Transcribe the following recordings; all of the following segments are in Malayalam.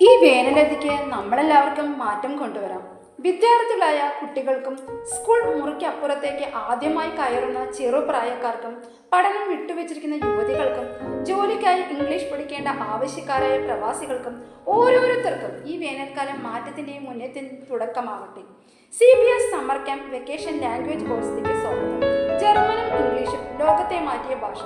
ഈ വേനലതിക്ക് നമ്മളെല്ലാവർക്കും മാറ്റം കൊണ്ടുവരാം. വിദ്യാർത്ഥികളായ കുട്ടികൾക്കും സ്കൂൾ മുറിക്കപ്പുറത്തേക്ക് ആദ്യമായി കയറുന്ന ചെറുപ്രായക്കാർക്കും പഠനം വിട്ടുവെച്ചിരിക്കുന്ന യുവതികൾക്കും ജോലിക്കായി ഇംഗ്ലീഷ് പഠിക്കേണ്ട ആവശ്യക്കാരായ പ്രവാസികൾക്കും ഓരോരുത്തർക്കും ഈ വേനൽക്കാലം മാറ്റത്തിന്റെയും മുന്നേറ്റത്തിന്റെ തുടക്കമാവട്ടെ. C B S summer camp vacation language കോഴ്സിലേക്ക് സ്വാഗതം. ജർമ്മനും ഇംഗ്ലീഷും ലോകത്തെ മാറ്റിയ ഭാഷ.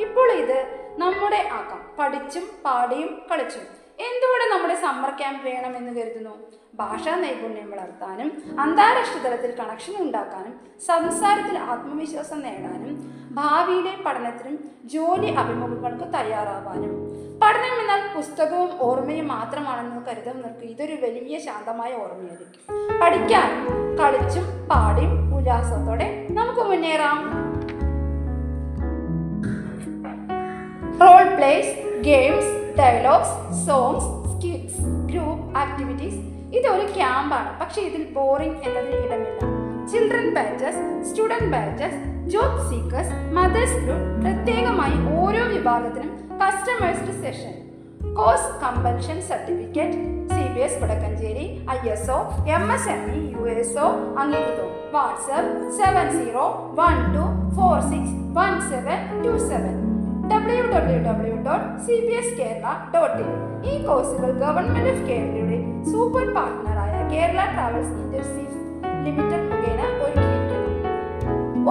ഇപ്പോൾ ഇത് നമ്മുടെ ആക്കാം പഠിച്ചും പാടിയും കളിച്ചും. എന്തുകൊണ്ട് നമ്മുടെ സമ്മർ ക്യാമ്പ് വേണമെന്ന് കരുതുന്നു? ഭാഷാ നൈപുണ്യം വളർത്താനും അന്താരാഷ്ട്ര തലത്തിൽ കണക്ഷൻ ഉണ്ടാക്കാനും സംസാരത്തിൽ ആത്മവിശ്വാസം നേടാനും ഭാവിയിലെ പഠനത്തിനും ജോലി അഭിമുഖങ്ങൾക്ക് തയ്യാറാവാനും. പഠനം എന്നാൽ പുസ്തകവും ഓർമ്മയും മാത്രമാണെന്ന് കരുതുന്നവർക്ക് ഇതൊരു വലിയ ശാന്തമായ ഓർമ്മയായിരിക്കും. പഠിക്കാനും കളിച്ചും പാടിയും ഉല്ലാസത്തോടെ നമുക്ക് മുന്നേറാം. Role plays games dialogues songs skits group activities ഇതൊരു ക്യാമ്പാണ് പക്ഷെ ഇതിൽ ബോറിംഗ് എന്നതിന് ഇടമില്ല. Children batches student batches job seekers mothers group പ്രത്യേകമായി ഓരോ വിഭാഗത്തിനും customised session course compulsion certificate C B S Vadakkanchery I S O M S M E U S O അംഗീകൃതവും WhatsApp seven zero one two four six one seven two seven W W W dot C B S Kerala dot in ഈ കോഴ്സുകൾ ഗവൺമെന്റ് ഓഫ് കേരളയുടെ സൂപ്പർ പാർട്ട്ണറായ കേരള ട്രാവൽസ് ഇൻഡസ്ട്രീസ് ലിമിറ്റഡ് മുഖേന ഒരുക്കിയിരിക്കുന്നു.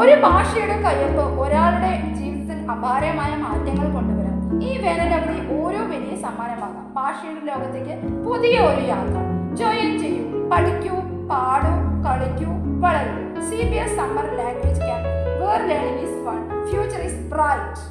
ഒരു ഭാഷയുടെ കയ്യൊപ്പ് ഒരാളുടെ ജീവിതത്തിൽ അപാരമായ മാറ്റങ്ങൾ കൊണ്ടുവരാം ഈ വേനലവധി ഓരോ വലിയ സമ്മാനമാകാം. ഭാഷയുടെ ലോകത്തേക്ക് പുതിയ ഒരു യാത്ര. ജോയിൻ ചെയ്യൂ പഠിക്കൂ പാടൂ കളിക്കൂ വളരൂ. C B S summer language camp where learning is fun future is bright